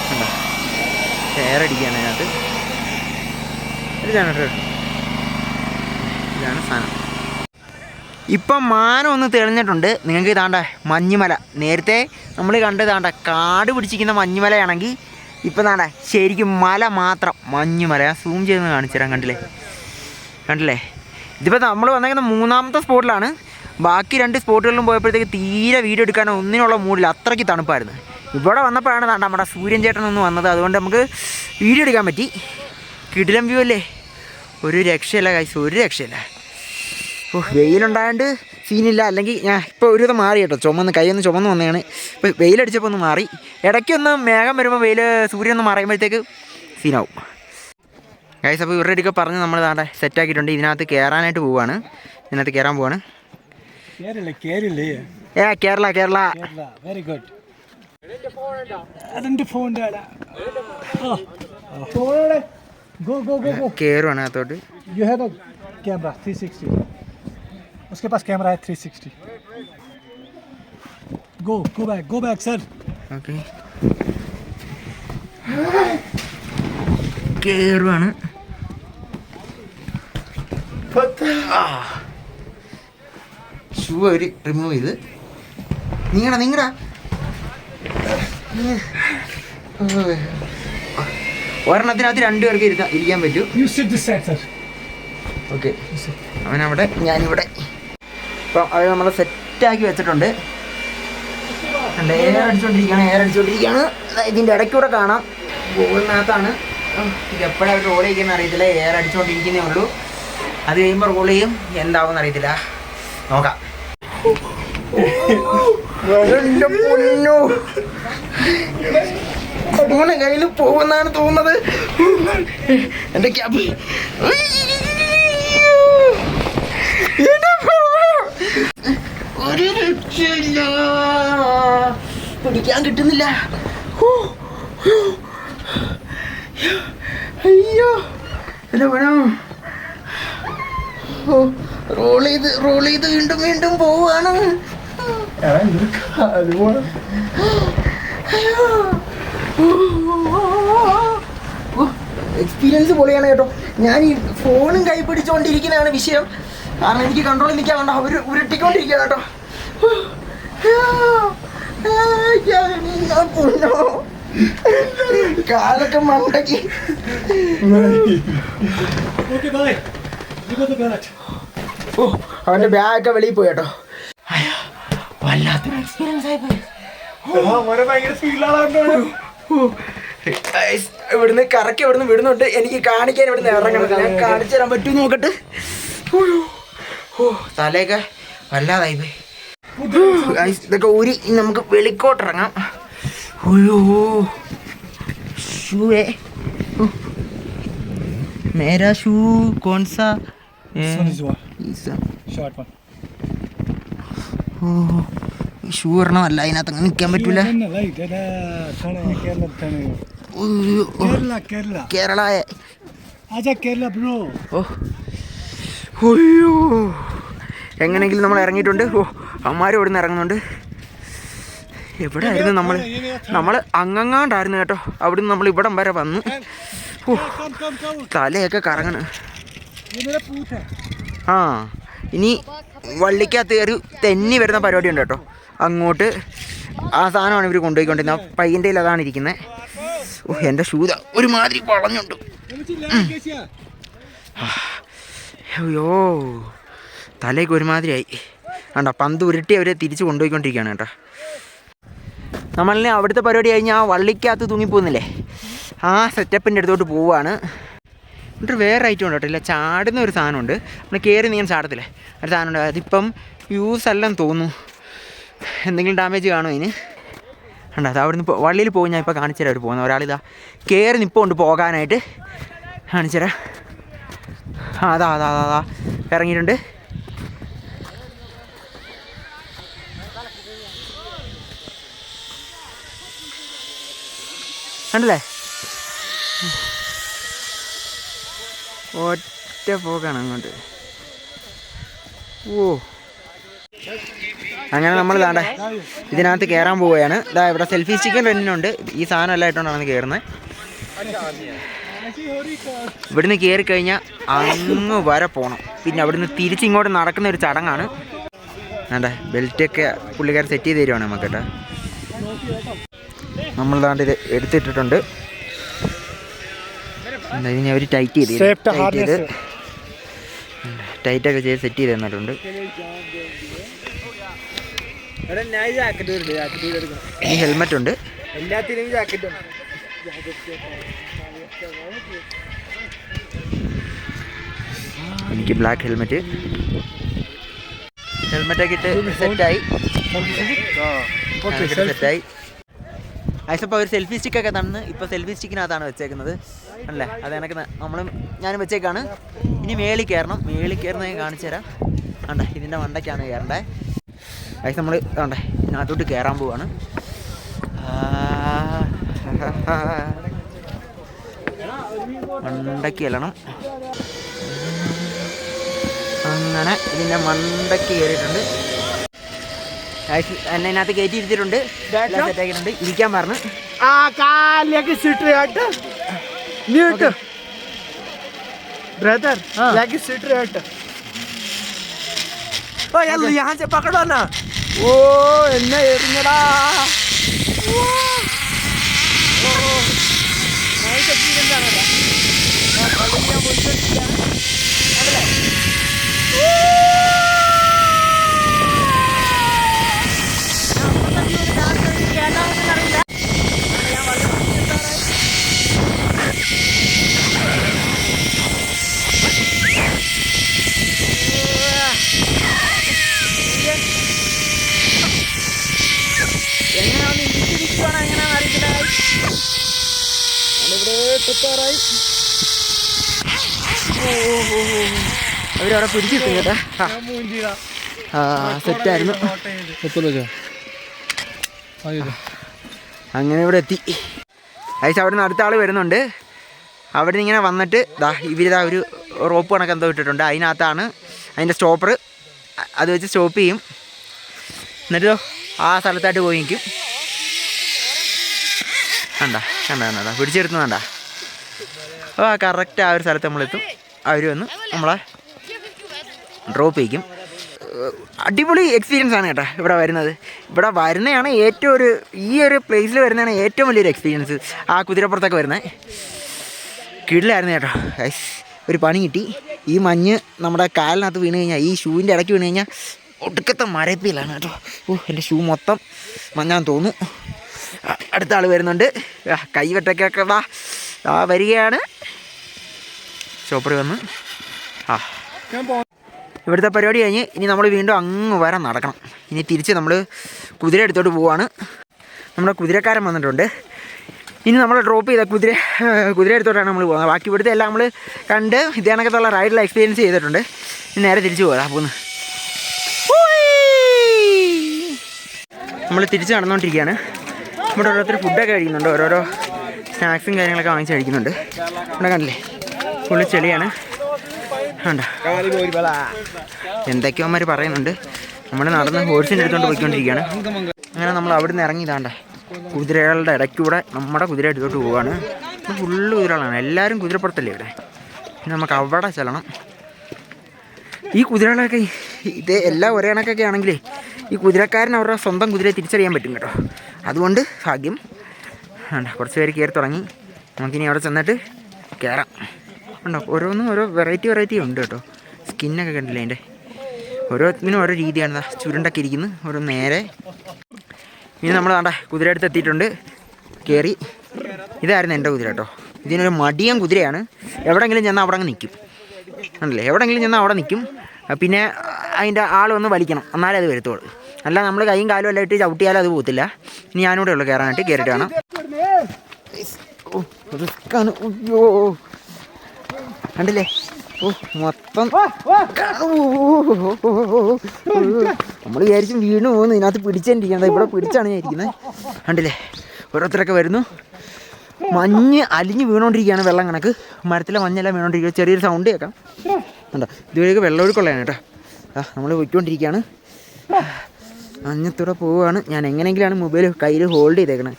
Speaker 1: കണ്ടോ എയർ അടിക്കുകയാണ് അതിനകത്ത്. ഒരു ജനറേറ്റർ ഇതാണ് സാധനം. ഇപ്പം മാനം ഒന്ന് തെളിഞ്ഞിട്ടുണ്ട്. നിങ്ങൾക്ക് ഇതാണ്ട മഞ്ഞുമല. നേരത്തെ നമ്മൾ കണ്ടതാണ്ട കാട് പിടിച്ചിരിക്കുന്ന മഞ്ഞുമലയാണെങ്കിൽ ഇപ്പം താണ്ട ശരിക്കും മല മാത്രം. മഞ്ഞുമല. ഞാൻ സൂം ചെയ്ത് കാണിച്ചു തരാം കണ്ടില്ലേ? കണ്ടില്ലേ? ഇതിപ്പോൾ നമ്മൾ വന്നേക്കുന്ന മൂന്നാമത്തെ സ്പോട്ടിലാണ് ബാക്കി രണ്ട് സ്പോട്ടുകളിലും പോയപ്പോഴത്തേക്ക് തീരെ വീഡിയോ എടുക്കാനോ ഒന്നിനുള്ള മൂഡില്ല അത്രയ്ക്ക് തണുപ്പായിരുന്നു. ഇവിടെ വന്നപ്പോഴാണ് നമ്മുടെ സൂര്യൻ ചേട്ടൻ ഒന്ന് വന്നത്. അതുകൊണ്ട് നമുക്ക് വീഡിയോ എടുക്കാൻ പറ്റി. കിടിലം വ്യൂ അല്ലേ? ഒരു രക്ഷയില്ല കാശ് ഒരു രക്ഷയില്ല. ഓ വെയിലുണ്ടായതുകൊണ്ട് സീനില്ല അല്ലെങ്കിൽ ഞാൻ ഇപ്പോൾ ഒരു വിധം മാറി കേട്ടോ. ചുമന്ന് കൈയൊന്ന് ചുമന്ന് വന്നതാണ്. ഇപ്പോൾ വെയിലടിച്ചപ്പോൾ ഒന്ന് മാറി. ഇടയ്ക്കൊന്ന് മേഘം വരുമ്പോൾ വെയിൽ സൂര്യൻ ഒന്ന് മറയുമ്പോഴത്തേക്ക് സീനാവും ഗൈസ് അപ്പോൾ ഇവരുടെ അടുക്ക പറഞ്ഞ് നമ്മൾ താണ്ടെ സെറ്റാക്കിയിട്ടുണ്ട് ഇതിനകത്ത് കയറാനായിട്ട് പോവാണ്. ഇതിനകത്ത് കയറാൻ പോവാണ്. ഏ കേരള കേരള.
Speaker 2: കേരള. വെരി ഗുഡ് അതെന്റെ ഫോണിന്റെ ഫോണോടെ गो गो गो गो
Speaker 1: കയറുവാണ് അകത്തോട്ട്
Speaker 2: यू हैव अ कैमरा 360 उसके पास कैमरा है 360 go go back go back sir
Speaker 1: okay കയറുവാണ് shoe ഒരു റിമൂവ് ചെയ്ത് നീങ്ങടാ നീങ്ങടാ ഒരെണ്ണത്തിനകത്ത് രണ്ടുപേർക്ക് ഇരുത്താൻ ഇരിക്കാൻ പറ്റൂ. ഓക്കെ അവനവിടെ ഞാനിവിടെ. ഇപ്പം അത് നമ്മൾ സെറ്റാക്കി വെച്ചിട്ടുണ്ട്. എയർ അടിച്ചോണ്ടിരിക്കുകയാണ് എയർ അടിച്ചോണ്ടിരിക്കുകയാണ് ദാ ഇതിന്റെ ഇടയ്ക്കൂടെ കാണാം. ഗൂഗിളിനകത്താണ് ഇത് എപ്പോഴാണ് റോൾ ചെയ്യുന്ന അറിയത്തില്ല. എയർ അടിച്ചുകൊണ്ടിരിക്കുന്നേ ഉള്ളൂ. അത് കഴിയുമ്പോൾ റോൾ ചെയ്യും. എന്താവും അറിയത്തില്ല നോക്കാം. എന്റെ പൊന്നു. മോനെ കയ്യിൽ പോകുന്നാണ് തോന്നുന്നത്. എന്റെ ക്യാബ്. ഒരു രക്ഷയില്ല. പിടിക്കാൻ കിട്ടുന്നില്ല. അയ്യോ. എന്നെ വേണം റോൾ ചെയ്ത് റോൾ ചെയ്ത് വീണ്ടും വീണ്ടും പോവാണ് എക്സ്പീരിയൻസ് പൊളിയാണ് കേട്ടോ. ഞാൻ ഈ ഫോണും കൈ പിടിച്ചുകൊണ്ടിരിക്കുന്നതാണ് വിഷയം. കാരണം എനിക്ക് കൺട്രോളിൽ നിൽക്കാൻ വേണ്ട. അവർ ഉരുട്ടിക്കൊണ്ടിരിക്കുക കേട്ടോ. കാലൊക്കെ
Speaker 2: മണ്ടക്ക്.
Speaker 1: ഓ അവന്റെ ബാഗൊക്കെ വെളിയിൽ പോയി കേട്ടോ. വല്ലാത്തൊരു എക്സ്പീരിയൻസ് ആയി പോയി. ഇവിടുന്ന് കറക്കി ഇവിടുന്ന് വിടുന്നുണ്ട്. എനിക്ക് കാണിക്കാൻ ഇവിടുന്ന് ഇറങ്ങണം. ഞാൻ കാണിച്ചു തരാൻ പറ്റൂ നോക്കട്ടെ. ഓ തലയൊക്കെ വല്ലാതായി പോയി. ഇതൊക്കെ ഊരി നമുക്ക് വെളിക്കോട്ടിറങ്ങാം അയ്യോ ഷൂവേ. മേരാ ഷൂ കോൺസാ.
Speaker 2: Short one.
Speaker 1: ഈ ഷൂ അതിനകത്ത് അങ്ങനെ നിൽക്കാൻ പറ്റൂല. കേരള
Speaker 2: കേരള.
Speaker 1: ബ്രോ. അയ്യോ. എങ്ങനെയെങ്കിലും നമ്മൾ ഇറങ്ങിയിട്ടുണ്ട്. ഓ അമ്മാരും ഇവിടെ നിന്ന് ഇറങ്ങുന്നുണ്ട് എവിടെയായിരുന്നു നമ്മൾ നമ്മൾ അങ്ങങ്ങാണ്ടായിരുന്നു കേട്ടോ. അവിടുന്ന് നമ്മൾ ഇവിടം വരെ വന്നു. ഓ. തലയൊക്കെ കറങ്ങണം. ആ. ഇനി വള്ളിക്കകത്ത് കയറി തെന്നി വരുന്ന പരിപാടി ഉണ്ട് കേട്ടോ. അങ്ങോട്ട് ആ സാധനമാണ് ഇവർ കൊണ്ടുപോയിക്കൊണ്ടിരുന്നത്. ആ പയ്യന്റെ അതാണ് ഇരിക്കുന്നത് ഓ എന്റെ ഷൂത ഒരുമാതിരി വളഞ്ഞുണ്ട്. അയ്യോ തലേക്ക് ഒരുമാതിരിയായി കണ്ടോ പന്ത് ഉരുട്ടി അവരെ തിരിച്ച് കൊണ്ടുപോയിക്കൊണ്ടിരിക്കുകയാണ് കേട്ടോ. നമ്മളിനെ അവിടുത്തെ പരിപാടി കഴിഞ്ഞാൽ ആ വള്ളിക്കകത്ത് തൂങ്ങിപ്പോകുന്നില്ലേ? ആ സെറ്റപ്പിന്റെ അടുത്തോട്ട് പോവുകയാണ് എന്നിട്ട് വേറെ ഐറ്റം ഉണ്ട് കേട്ടോ. ഇല്ല ചാടുന്ന ഒരു സാധനമുണ്ട്. നമ്മൾ കയറി നീങ്ങാൻ ചാടത്തില്ലേ? ഒരു സാധനമുണ്ട്. അതിപ്പം യൂസ് അല്ലെന്ന് തോന്നുന്നു. എന്തെങ്കിലും ഡാമേജ് കാണുമോ അതിന് ഉണ്ട് അത് അവിടുന്ന് വള്ളിയിൽ പോകും ഞാൻ ഇപ്പോൾ കാണിച്ചു തരാം പോകുന്നത്. ഒരാളിതാ കയറി നിൽപ്പുണ്ട് പോകാനായിട്ട്. കാണിച്ചു തരാം അതാ അതാ അതാ അതാ ഇറങ്ങിയിട്ടുണ്ട്. കണ്ടല്ലേ? ഒറ്റ പോക്കാണ് അങ്ങോട്ട്. ഓ. അങ്ങനെ നമ്മൾ താണ്ടേ ഇതിനകത്ത് കയറാൻ പോവുകയാണ്. ഇതാ ഇവിടെ സെൽഫി സ്റ്റിക്കർ റെന്റിനുണ്ട് ഈ സാധനം എല്ലാം ഇട്ടുകൊണ്ടാണ് കയറുന്നത് ഇവിടുന്ന് കയറി കഴിഞ്ഞാൽ അങ്ങ് വരെ പോകണം പിന്നെ അവിടുന്ന് തിരിച്ചിങ്ങോട്ട് നടക്കുന്ന ഒരു ചടങ്ങാണ്. വേണ്ട ബെൽറ്റൊക്കെ പുള്ളിക്കാർ സെറ്റ് ചെയ്ത് തരുവാണ് നമുക്ക് കേട്ടോ നമ്മൾ ദാണ്ട് ഇത് എടുത്തിട്ടിട്ടുണ്ട്. ഇതിനെ അവർ ടൈറ്റ് ചെയ്ത് ടൈറ്റ് ചെയ്ത്. ടൈറ്റൊക്കെ ചെയ്ത് സെറ്റ് ചെയ്ത് തന്നിട്ടുണ്ട്. ഈ ഹെൽമെറ്റ് ഉണ്ട്.
Speaker 2: എല്ലാത്തിനും ജാക്കറ്റ് ഉണ്ട്
Speaker 1: എനിക്ക് ബ്ലാക്ക് ഹെൽമെറ്റ് ഹെൽമെറ്റൊക്കെ ഇട്ട് സെറ്റായി സെറ്റായി ഐസപ്പോൾ ഒരു സെൽഫി സ്റ്റിക്കൊക്കെ തന്ന് ഇപ്പോൾ സെൽഫി സ്റ്റിക്കിനകത്താണ് വെച്ചേക്കുന്നത്. അല്ലേ? അത് എനിക്ക് നമ്മളും ഞാനും വെച്ചേക്കാണ്. ഇനി മേളിൽ കയറണം മേളിൽ കയറുന്ന കാണിച്ചു തരാം. ആണ്ടേ ഇതിന്റെ മണ്ടയ്ക്കാണ് കയറേണ്ടത് ഐസ് നമ്മൾ ആണ്ടേ ഇതിനകത്തോട്ട് കയറാൻ പോവാണ്. മണ്ടയ്ക്ക് ചെല്ലണം. അങ്ങനെ ഇതിന്റെ മണ്ടയ്ക്ക് കയറിയിട്ടുണ്ട് എന്നെ ഇതിനകത്ത് കയറ്റി ഇരുത്തിയിട്ടുണ്ട് ആക്കിയിട്ടുണ്ട് ഇരിക്കാൻ പറഞ്ഞു.
Speaker 2: ആ കാലിലേക്ക് ഹട്ട് മ്യൂട്ട് ബ്രദർ ലെഗ് സിറ്റ് ഹട്ട്
Speaker 1: ഓ യല്ല യാ ചെ പക്കടോ എന്നാ? ഓ എന്നെ എറിഞ്ഞടാ. നൈസ് എക്സ്പീരിയൻസ് ആണ് കേട്ടോ ആ, already ഞാൻ പോയിക്കൊണ്ടിരിക്കുകയാണ്. കണ്ടില്ലേ? ഞാൻ അപ്പുറത്തെ view ഒന്ന് കാണിച്ചു തരാം. കേട്ടാവുമെന്ന് അറിയില്ല. അങ്ങനെ ഞാൻ വളരെ ബുദ്ധിമുട്ടാണ്. എങ്ങനെയാന്ന് ഇടിച്ചിരിക്കുവാണോ എങ്ങനെയാന്ന് അറിയത്തില്ല ഞാനിവിടെ എത്താറായി അവരവിടെ പിടിച്ചിട്ടു കേട്ടാ ആ, സെറ്റായിരുന്നു. അങ്ങനെ ഇവിടെ എത്തി. അയച്ച അവിടെ നിന്ന് അടുത്ത ആൾ വരുന്നുണ്ട്. അവിടെ നിന്ന് ഇങ്ങനെ വന്നിട്ട് ദാ ഇവരിതാ ഒരു റോപ്പ് കണക്ക് എന്തോ ഇട്ടിട്ടുണ്ട്. അതിനകത്താണ് അതിന്റെ സ്റ്റോപ്പർ അത് വെച്ച് സ്റ്റോപ്പ് ചെയ്യും. എന്നിട്ടോ ആ സ്ഥലത്തായിട്ട് പോയി നിൽക്കും. കണ്ട കണ്ട കണ്ട പിടിച്ചെടുത്തു കണ്ട. അപ്പോൾ ആ കറക്റ്റ് ആ ഒരു സ്ഥലത്ത് നമ്മളെത്തും. അവർ വന്ന് നമ്മളെ ഡ്രോപ്പ് ചെയ്യിക്കും അടിപൊളി എക്സ്പീരിയൻസ് ആണ് കേട്ടോ ഇവിടെ വരുന്നത്. ഇവിടെ വരുന്നതാണ് ഏറ്റവും ഒരു ഈ ഒരു പ്ലേസിൽ വരുന്നതാണ് ഏറ്റവും വലിയൊരു എക്സ്പീരിയൻസ് ആ കുതിരപ്പുറത്തൊക്കെ വരുന്നത് കിടിലായിരുന്നു കേട്ടോ. ഒരു പണി കിട്ടി. ഈ മഞ്ഞ് നമ്മുടെ കാലിനകത്ത് വീണ് കഴിഞ്ഞാൽ ഈ ഷൂവിന്റെ ഇടയ്ക്ക് വീണ് കഴിഞ്ഞാൽ ഒടുക്കത്തെ മരപ്പിലാണ് കേട്ടോ. ഓ എന്റെ ഷൂ മൊത്തം മഞ്ഞാൻ തോന്നുന്നു. അടുത്ത ആൾ വരുന്നുണ്ട്. കൈവെട്ടൊക്കെ വാ. ആ വരികയാണ്. ചോപ്പറി വന്ന്. ആ. ഇവിടുത്തെ പരിപാടി കഴിഞ്ഞ് ഇനി നമ്മൾ വീണ്ടും അങ്ങ് വരെ നടക്കണം. ഇനി തിരിച്ച് നമ്മൾ കുതിര എടുത്തോട്ട് പോവാണ്. നമ്മുടെ കുതിരക്കാരൻ വന്നിട്ടുണ്ട്. ഇനി നമ്മൾ ഡ്രോപ്പ് ചെയ്ത കുതിര കുതിര എടുത്തോട്ടാണ് നമ്മൾ പോകുന്നത് ബാക്കി ഇവിടുത്തെ എല്ലാം നമ്മൾ കണ്ട് ഇതേ കണക്കത്തുള്ള റൈഡിൽ എക്സ്പീരിയൻസ് ചെയ്തിട്ടുണ്ട്. ഇനി നേരെ തിരിച്ചു പോകാം. പോകുന്നു നമ്മൾ തിരിച്ച് നടന്നുകൊണ്ടിരിക്കുകയാണ് ഇവിടെ ഓരോരുത്തർ ഫുഡൊക്കെ കഴിക്കുന്നുണ്ട്. ഓരോരോ സ്നാക്സും കാര്യങ്ങളൊക്കെ വാങ്ങിച്ച് കഴിക്കുന്നുണ്ട്. ഇവിടെ കണ്ടില്ലേ? ഫുള്ള് ചെളിയാണ്. കണ്ടോ എന്തൊക്കെയോ അവന്മാർ പറയുന്നുണ്ട്. നമ്മൾ നടന്ന് ഹോഴ്സിന്റെ അടുത്തോണ്ട് പോയിക്കൊണ്ടിരിക്കുകയാണ്. അങ്ങനെ നമ്മൾ അവിടെ നിന്ന് ഇറങ്ങിയതാണ്ടേ. കുതിരകളുടെ ഇടയ്ക്കൂടെ നമ്മുടെ കുതിര എടുത്തോട്ട് പോവാണ്. ഫുള്ള് കുതിരകളാണ്. എല്ലാവരും കുതിരപ്പുറത്തല്ലേ ഇവിടെ? നമുക്ക് അവിടെ ചെല്ലണം. ഈ കുതിരകളൊക്കെ ഇത് എല്ലാം ഒരേ കണക്കൊക്കെ ആണെങ്കിലേ ഈ കുതിരക്കാരൻ അവരുടെ സ്വന്തം കുതിരയെ തിരിച്ചറിയാൻ പറ്റും കേട്ടോ. അതുകൊണ്ട് ഭാഗ്യം. വേണ്ട കുറച്ച് പേര് കയറി തുടങ്ങി. നമുക്കിനി അവിടെ ചെന്നിട്ട് കയറാം ഉണ്ടോ? ഓരോന്നും ഓരോ വെറൈറ്റി വെറൈറ്റി ഉണ്ട് കേട്ടോ. സ്കിന്നൊക്കെ കണ്ടില്ലേ അതിന്റെ ഓരോത്തിനും ഓരോ രീതിയാണ് ചുരുണ്ടൊക്കെ ഇരിക്കുന്നു. ഓരോ നേരെ. ഇനി നമ്മൾ വേണ്ട കുതിരയടുത്ത് എത്തിയിട്ടുണ്ട്. കയറി ഇതായിരുന്നു എന്റെ കുതിര കേട്ടോ. ഇതിനൊരു മടിയൻ കുതിരയാണ്. എവിടെങ്കിലും ചെന്നാൽ അവിടെ അങ്ങ് നിൽക്കും ആണല്ലേ എവിടെങ്കിലും ചെന്നാൽ അവിടെ നിൽക്കും പിന്നെ അതിന്റെ ആൾ ഒന്ന് വലിക്കണം. എന്നാലേ അത് വരുത്തുള്ളൂ. അല്ല നമ്മൾ കൈയും കാലും എല്ലാം ഇട്ട് ചവിട്ടിയാലും അത് പോകത്തില്ല. ഇനി ഞാനിവിടെ ഉള്ളു കയറാനായിട്ട് കയറിയിട്ട് ഓ റിസ്ക്കാണ് കണ്ടില്ലേ? ഓ മൊത്തം. നമ്മൾ വിചാരിച്ചും വീണ് പോകുന്നു ഇതിനകത്ത് പിടിച്ചോണ്ടിരിക്കണ്ട ഇവിടെ പിടിച്ചാണ് ഞാൻ ഇരിക്കുന്നത് കണ്ടില്ലേ? ഓരോരുത്തരൊക്കെ വരുന്നു. മഞ്ഞ് അലിഞ്ഞ് വീണോണ്ടിരിക്കുകയാണ് വെള്ളം കണക്ക്. മരത്തിലെ മഞ്ഞെല്ലാം വീണോണ്ടിരിക്കുക ചെറിയൊരു സൗണ്ട് കേൾക്കാം. കണ്ടോ? ഇതുവരെയൊക്കെ വെള്ളമൊഴുക്കുള്ളതാണ് കേട്ടോ. ആ നമ്മൾ പോയിക്കൊണ്ടിരിക്കുകയാണ്. മഞ്ഞത്തൂടെ പോവുകയാണ്. ഞാൻ എങ്ങനെയെങ്കിലാണ് മൊബൈൽ കയ്യിൽ ഹോൾഡ് ചെയ്തേക്കണത്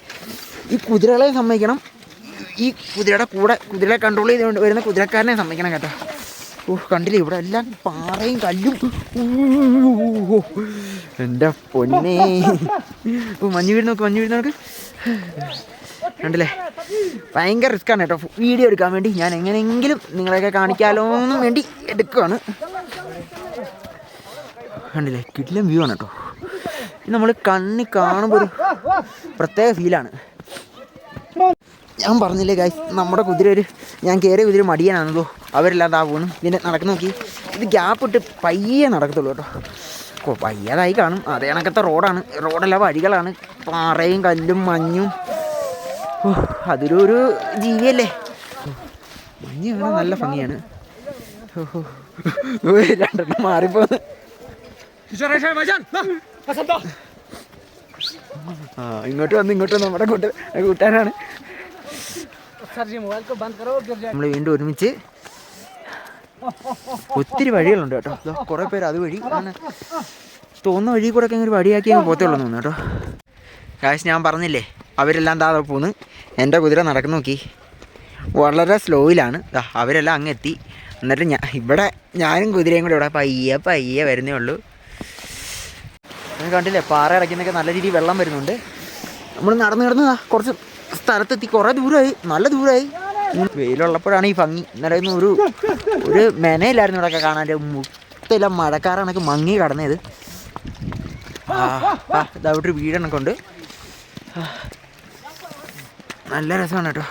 Speaker 1: ഈ കുതിരകളെ സമ്മതിക്കണം. ഈ കുതിരയുടെ കൂടെ കുതിരയെ കൺട്രോൾ ചെയ്ത് വരുന്ന കുതിരക്കാരനെ സമ്മതിക്കണം കേട്ടോ. ഓ കണ്ടില്ലേ? ഇവിടെ എല്ലാം പാറയും കല്ലും. എന്റെ പൊന്നെ. ഓ മഞ്ഞ് വീട് നോക്ക് മഞ്ഞ് വീട് നോക്ക്. കണ്ടില്ലേ? ഭയങ്കര റിസ്ക്കാണ് കേട്ടോ. വീഡിയോ എടുക്കാൻ വേണ്ടി ഞാൻ എങ്ങനെയെങ്കിലും നിങ്ങളെയൊക്കെ കാണിക്കാലോ എന്നും വേണ്ടി എടുക്കുകയാണ് കണ്ടില്ലേ? കിടിലം വ്യൂ ആണ് കേട്ടോ. നമ്മൾ കണ്ണി കാണുമ്പോൾ ഒരു പ്രത്യേക ഫീലാണ് ഞാൻ പറഞ്ഞില്ലേ ഗായ്സ് നമ്മുടെ കുതിര ഒരു ഞാൻ കയറിയ കുതിര മടിയനാണല്ലോ അവരെല്ലാം പോകുന്നു ഇതിന്റെ നടക്കുന്ന നോക്കി. ഇത് ഗ്യാപ്പ് ഇട്ട് പയ്യെ നടക്കത്തുള്ളൂ കേട്ടോ. പയ്യതായി കാണും. അതേ കണക്കത്തെ റോഡാണ് റോഡല്ല വഴികളാണ്. പാറയും കല്ലും മഞ്ഞും. ഓ അതൊരു ഒരു ജീവിയല്ലേ? മഞ്ഞ് കാണാൻ നല്ല ഭംഗിയാണ്. രണ്ടെണ്ണം മാറിപ്പോന്ന്. ഇങ്ങോട്ട് വന്ന് ഇങ്ങോട്ട് വന്ന് നമ്മുടെ കൂട്ട കൂട്ടാനാണ് നമ്മൾ വീണ്ടും ഒരുമിച്ച് ഒത്തിരി വഴികളുണ്ട് കേട്ടോ. കുറേ പേര് അതുവഴി അങ്ങനെ തോന്നുന്ന വഴി കൂടെ ഒക്കെ അങ്ങനെ വഴിയാക്കി അങ്ങ് പോത്തേയുള്ളൂ തോന്നുന്നു കേട്ടോ. കാശ് ഞാൻ പറഞ്ഞില്ലേ അവരെല്ലാം താതെ പോന്ന്. എന്റെ കുതിര നടക്കുന്ന നോക്കി. വളരെ സ്ലോയിലാണ് അവരെല്ലാം അങ്ങ് എത്തി. എന്നിട്ട് ഞാൻ ഇവിടെ ഞാനും കുതിരയും കൂടെ ഇവിടെ പയ്യെ പയ്യെ വരുന്നേ ഉള്ളൂ. നിങ്ങൾ കണ്ടില്ലേ പാറ ഇറക്കുന്നൊക്കെ നല്ല രീതിയിൽ വെള്ളം വരുന്നുണ്ട്. നമ്മൾ നടന്നു കിടന്നതാ കുറച്ച് സ്ഥലത്തെത്തി. കുറേ ദൂരമായി നല്ല ദൂരമായി വെയിലുള്ളപ്പോഴാണ് ഈ ഭംഗി. ഇന്നലെ ഒരു ഒരു മെനയില്ലായിരുന്നു ഇവിടെയൊക്കെ കാണാൻ. മുത്തില്ല മഴക്കാറാണൊക്കെ മങ്ങി കടന്നത്. ആ ആ, ഇതാ ഇവിടെ ഒരു വീടെണ്ണൊക്കെ ഉണ്ട് നല്ല രസമാണ് കേട്ടോ.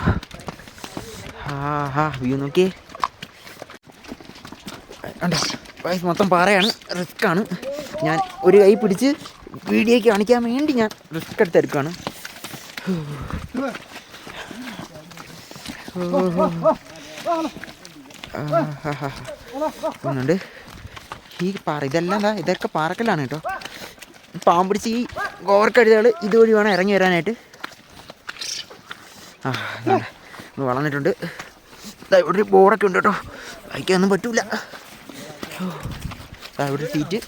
Speaker 1: ആ ഹാ വ്യൂ നോക്കിയേ. വയസ്സ് മൊത്തം പാറയാണ്. റിസ്ക്കാണ് ഞാൻ ഒരു കൈ പിടിച്ച് വീഡിയോയ്ക്ക് കാണിക്കാൻ വേണ്ടി ഞാൻ റിസ്ക് എടുത്തെടുക്കുകയാണ് ഒന്നുണ്ട് ഈ പാറ ഇതെല്ലാം എന്താ ഇതൊക്കെ പാറക്കല്ലാണ് കേട്ടോ. പാമ്പിടിച്ച് ഈ ഗോവർക്കഴുതകൾ ഇതുവഴി വേണം ഇറങ്ങി വരാനായിട്ട്. ആ ഒന്ന് വളർന്നിട്ടുണ്ട്. ഇതാ ഇവിടെ ഒരു ബോർഡൊക്കെ ഉണ്ട് കേട്ടോ. വായിക്കാനൊന്നും പറ്റൂല. ഇതാ ഇവിടെ സീറ്റ്.